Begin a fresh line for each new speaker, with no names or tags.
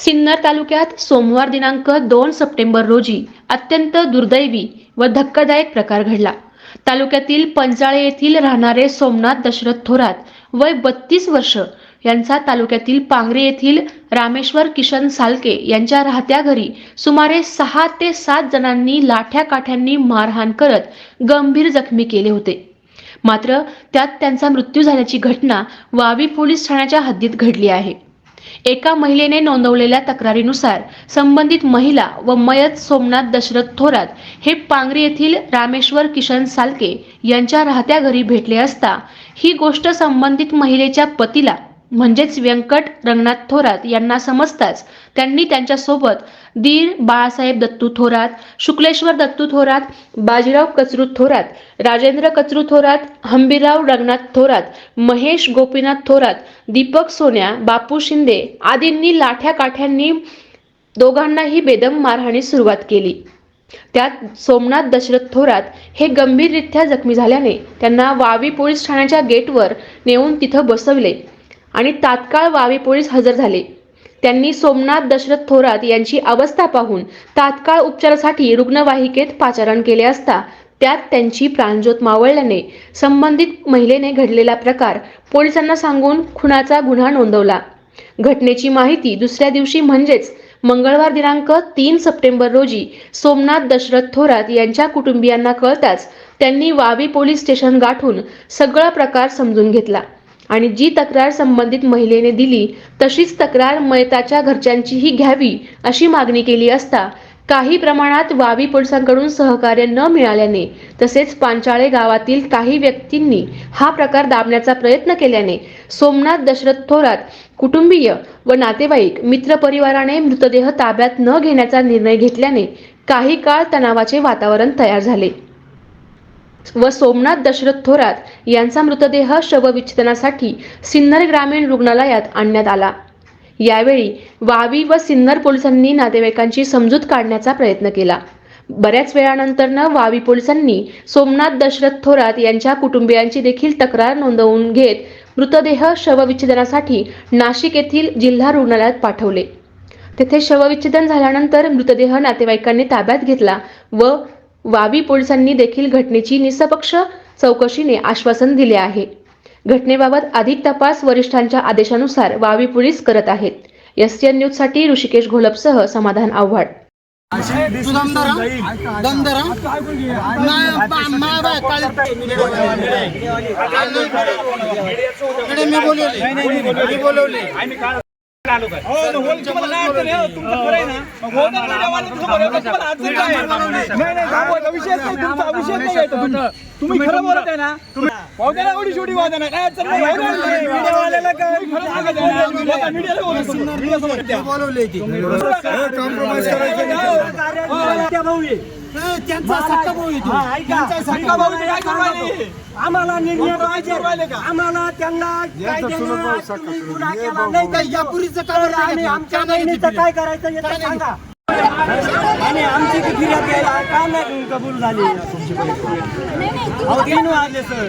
सिन्नर तालुक्यात सोमवार दिनांक दोन सप्टेंबर रोजी अत्यंत दुर्दैवी व धक्कादायक प्रकार घडला. तालुक्यातील पंचाळे येथील राहणारे सोमनाथ दशरथ थोरात वय बत्तीस वर्ष यांचा तालुक्यातील पांगरे येथील रामेश्वर किशन सालके यांच्या राहत्या घरी सुमारे सहा ते सात जणांनी लाठ्या काठ्यांनी मारहाण करत गंभीर जखमी केले होते. मात्र त्यात त्यांचा मृत्यू झाल्याची घटना वावी पोलीस ठाण्याच्या हद्दीत घडली आहे. एका महिलेने नोंदवलेल्या तक्रारीनुसार संबंधित महिला व मयत सोमनाथ दशरथ थोरात हे पांगरी येथील रामेश्वर किशन सालके यांच्या राहत्या घरी भेटले असता ही गोष्ट संबंधित महिलेच्या पतीला म्हणजेच व्यंकट रंगनाथ थोरात यांना समजताच त्यांनी त्यांच्यासोबत दीर बाळासाहेब दत्तू थोरात शुक्लेश्वर दत्तू थोरात बाजीराव कचरू थोरात राजेंद्र कचरू थोरात हंबीराव रंगनाथ थोरात महेश गोपीनाथ थोरात दीपक सोन्या बापू शिंदे आदींनी लाठ्या काठ्यांनी दोघांनाही बेदम मारहाणीस सुरुवात केली. त्यात सोमनाथ दशरथ थोरात हे गंभीररित्या जखमी झाल्याने त्यांना वावी पोलीस ठाण्याच्या गेटवर नेऊन तिथं बसवले. आणि तात्काळ वावी पोलीस हजर झाले. त्यांनी सोमनाथ दशरथ थोरात यांची अवस्था पाहून तात्काळ उपचारासाठी रुग्णवाहिकेत पाचारण केले असता त्यात त्यांची प्राणज्योत मावळल्याने संबंधित महिलेने घडलेला प्रकार पोलिसांना सांगून खुनाचा गुन्हा नोंदवला. घटनेची माहिती दुसऱ्या दिवशी म्हणजेच मंगळवार दिनांक तीन सप्टेंबर रोजी सोमनाथ दशरथ थोरात यांच्या कुटुंबियांना कळताच त्यांनी वावी पोलीस स्टेशन गाठून सगळा प्रकार समजून घेतला. आणि जी तक्रार संबंधित महिलेने दिली तशीच तक्रार मयताच्या घरच्यांचीही घ्यावी अशी मागणी केली असता काही प्रमाणात वावी पोलिसांकडून सहकार्य न मिळाल्याने तसेच पांचाळे गावातील काही व्यक्तींनी हा प्रकार दाबण्याचा प्रयत्न केल्याने सोमनाथ दशरथ थोरात कुटुंबीय व नातेवाईक मित्रपरिवाराने मृतदेह ताब्यात न घेण्याचा निर्णय घेतल्याने काही काळ तणावाचे वातावरण तयार झाले. व सोमनाथ दशरथ थोरात यांचा मृतदेह शवविच्छेदनासाठी सिन्नर ग्रामीण रुग्णालयात आणण्यात आला. यावेळी वावी व सिन्नर पोलिसांनी नातेवाईकांची समजूत काढण्याचा प्रयत्न केला. बऱ्याच वेळानंतरनं वावी पोलिसांनी सोमनाथ दशरथ थोरात यांच्या कुटुंबियांची देखील तक्रार नोंदवून घेत मृतदेह शवविच्छेदनासाठी नाशिक येथील जिल्हा रुग्णालयात पाठवले. तेथे शवविच्छेदन झाल्यानंतर मृतदेह नातेवाईकांनी ताब्यात घेतला व वावी पोलिसांनी देखील घटनेची निष्पक्ष चौकशीने आश्वासन दिले आहे घटनेबाबत अधिक तपास वरिष्ठांच्या आदेशानुसार वावी पोलीस करत आहेत एस टी न्यूजसाठी ऋषिकेश घोलपसह समाधान आव्हाड
मी बोलवले
हो, तुम्ही. खरं बोलत आहे ना? ना एवढी शेवटी वाद नाही काय अडचण नाही. मीडियावाल्याला काय खरं सांगत आहे मीडियाला बोला तुम्ही, मीडियासमोर द्या.
बोलवले ती
कॉम्प्रोमाइज
त्यांचा सक्का भाऊ येतो
ऐका. भाऊ, ते काय करू राहिले?
आम्हाला निर्णय पाहिजे.
करू राहिले का?
आम्हाला त्यांना कायद्यानं तुम्ही गुन्हा केला नाही
या पुरीचं काम
तर आम्ही आमच्या बहिणीचं काय करायचं हे तर सांगा. आणि आमची ती फिर्याद द्यायला का नाही कबूल झाली?
नाही नाही
अहो तीन वाजले सर.